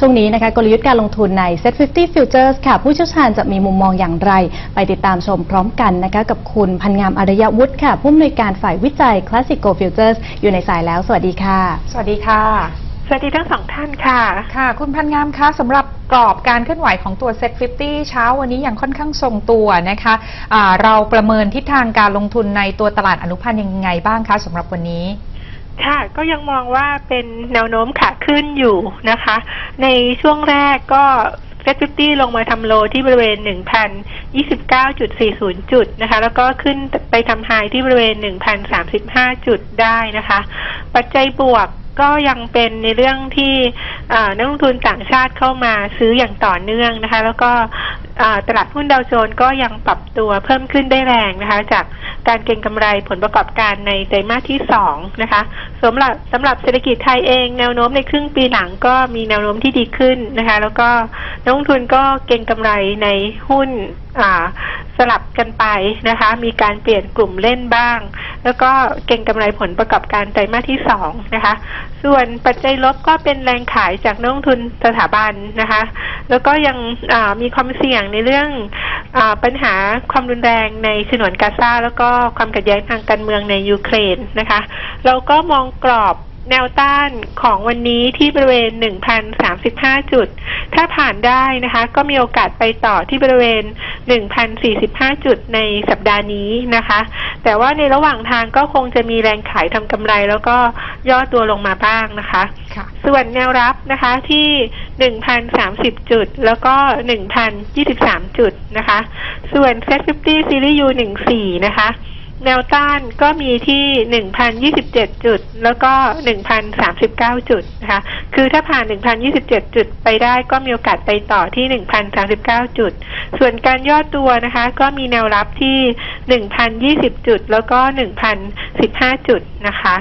ช่วงนี้นะคะกลยุทธ์การลงทุนใน Set 50 Futures ค่ะ ผู้เชี่ยวชาญจะมีมุมมองอย่างไร ไปติดตามชมพร้อมกันนะคะกับคุณพันงามอารยวุฒิค่ะ ผู้อำนวยการฝ่ายวิจัย Classical Futures อยู่ในสายแล้ว สวัสดีค่ะ สวัสดีค่ะ สวัสดีทั้งสองท่านค่ะ ค่ะ คุณพันงามคะสำหรับกรอบการเคลื่อนไหวของตัว Set 50 เช้าวันนี้ยังค่อนข้างทรงตัวนะคะะเราประเมินทิศทางการลงทุนในตัวตลาดอนุพันธ์ยังไงบ้างคะสำหรับวันนี้ ค่ะก็ยังมองว่าเป็นแนวโน้มขาขึ้นอยู่นะคะ ในช่วงแรกก็เซ็ตฟิตี้ลงมาทำโลที่บริเวณ 1,029.40 จุดนะคะ แล้วก็ขึ้นไปทำไฮที่บริเวณ 1,035 จุดได้นะคะ ปัจจัยบวกก็ยังเป็นในเรื่องที่นักลงทุนต่างชาติเข้ามาซื้ออย่างต่อเนื่องนะคะ แล้วก็ ตลาดหุ้นดาวโจนส์ก็ยังปรับตัวเพิ่มขึ้นได้แรงนะคะ จากการเก็งกำไรผลประกอบการในไตรมาสที่สองนะคะสำหรับสำหรับเศรษฐกิจไทยเองแนวโน้มในครึ่งปีหลังก็มีแนวโน้มที่ดีขึ้นนะคะ แล้วก็นักลงทุนก็เก็งกำไรในหุ้นสลับกันไปนะคะ มีการเปลี่ยนกลุ่มเล่นบ้าง แล้วก็เก็งกำไรผลประกอบการไตรมาสที่สองนะคะ ส่วนปัจจัยลบก็เป็นแรงขายจากนักลงทุนสถาบันนะคะ แล้วก็ยังมีความเสี่ยงในเรื่องอปัญหาความรุนแรงในฉนวนกาซาแล้วก็ความขัดแย้งทางการเมืองในยูเครนนะคะ เราก็มองกรอบ แนวต้านของวันนี้ที่บริเวณ 1,035 จุด ถ้าผ่านได้นะคะ ก็มีโอกาสไปต่อที่บริเวณ 1,045 จุดในสัปดาห์นี้นะคะ แต่ว่าในระหว่างทางก็คงจะมีแรงขายทำกำไร แล้วก็ย่อตัวลงมาบ้างนะคะค่ะส่วนแนวรับนะคะที่ 1,030 จุด แล้วก็ 1,023 จุดนะคะ ส่วน Set 50 Series U 14 นะคะ แนวต้านก็มีที่ 1,027 จุด แล้วก็ 1,039 จุดนะคะ คือถ้าผ่าน 1,027 จุดไปได้ก็มีโอกาสไปต่อที่ 1,039 จุด ส่วนการย่อตัวนะคะ ก็มีแนวรับที่ 1,020 จุด แล้วก็ 1,015 จุดนะคะ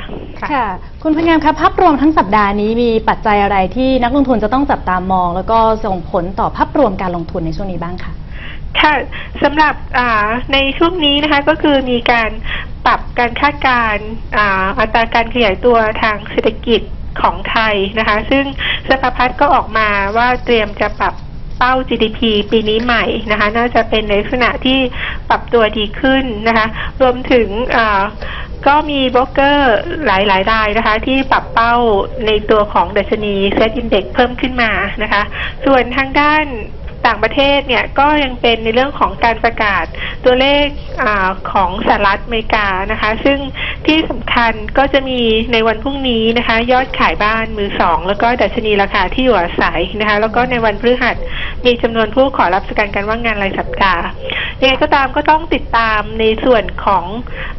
ค่ะ คุณพนงามครับภาพรวมทั้งสัปดาห์นี้มีปัจจัยอะไรที่นักลงทุนจะต้องจับตามอง แล้วก็ส่งผลต่อภาพรวมการลงทุนในช่วงนี้บ้างคะ ค่ะสำหรับในช่วงนี้นะคะก็คือมีการปรับการคาดการอัตราการขยายตัวทางเศรษฐกิจของไทยนะคะ ซึ่งสภาพัฒน์ก็ออกมาว่าเตรียมจะปรับเป้า GDP ปีนี้ใหม่นะคะ น่าจะเป็นในลักษณะที่ปรับตัวดีขึ้นนะคะ รวมถึงก็มีโบรกเกอร์หลายหลายๆรายนะคะ ที่ปรับเป้าในตัวของดัชนีเซ็ตอินเด็กเพิ่มขึ้นมานะคะ ส่วนทางด้าน ต่างประเทศเนี่ยก็ยังเป็นในเรื่องของการประกาศตัวเลขอของสหรัฐอเมริกานะคะ ซึ่งที่สำคัญก็จะมีในวันพรุ่งนี้นะคะ ยอดขายบ้านมือสองแล้วก็ดัชนีราคาที่อยู่อาศัยนะคะ แล้วก็ในวันพฤหัสมีจำนวนผู้ขอรับประกันการว่างงานรายสัปดาห์ยังไงก็ตามก็ต้องติดตามในส่วนของ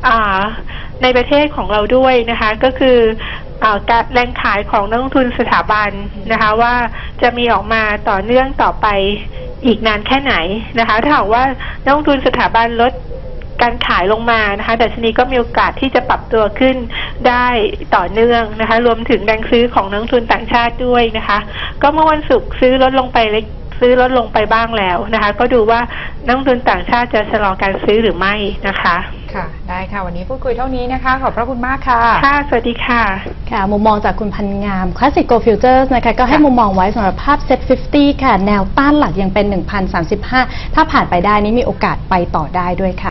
อในประเทศของเราด้วยนะคะ ก็คือ การแรงขายของนักลงทุนสถาบันนะคะ ว่าจะมีออกมาต่อเนื่องต่อไปอีกนานแค่ไหนนะคะ ถ้าหากว่านักลงทุนสถาบันลดการขายลงมานะคะดัชนีก็มีโอกาสที่จะปรับตัวขึ้นได้ต่อเนื่องนะคะ รวมถึงแรงซื้อของนักลงทุนต่างชาติด้วยนะคะ ก็เมื่อวันศุกร์ซื้อลดลงไปเล็กซื้อลดลงไปบ้างแล้วนะคะ ก็ดูว่านักลงทุนต่างชาติจะชะลอการซื้อหรือไม่นะคะ ค่ะ ได้ค่ะ วันนี้พูดคุยเท่านี้นะคะ ขอบพระคุณมากค่ะ ค่ะ สวัสดีค่ะ ค่ะ มุมมองจากคุณพันงาม Classic Go Futures นะคะ ก็ให้ค่ะมุมมองไว้สำหรับภาพ Set 50 ค่ะ แนวต้านหลักยังเป็น 1,035 ถ้าผ่านไปได้นี้มีโอกาสไปต่อได้ด้วยค่ะ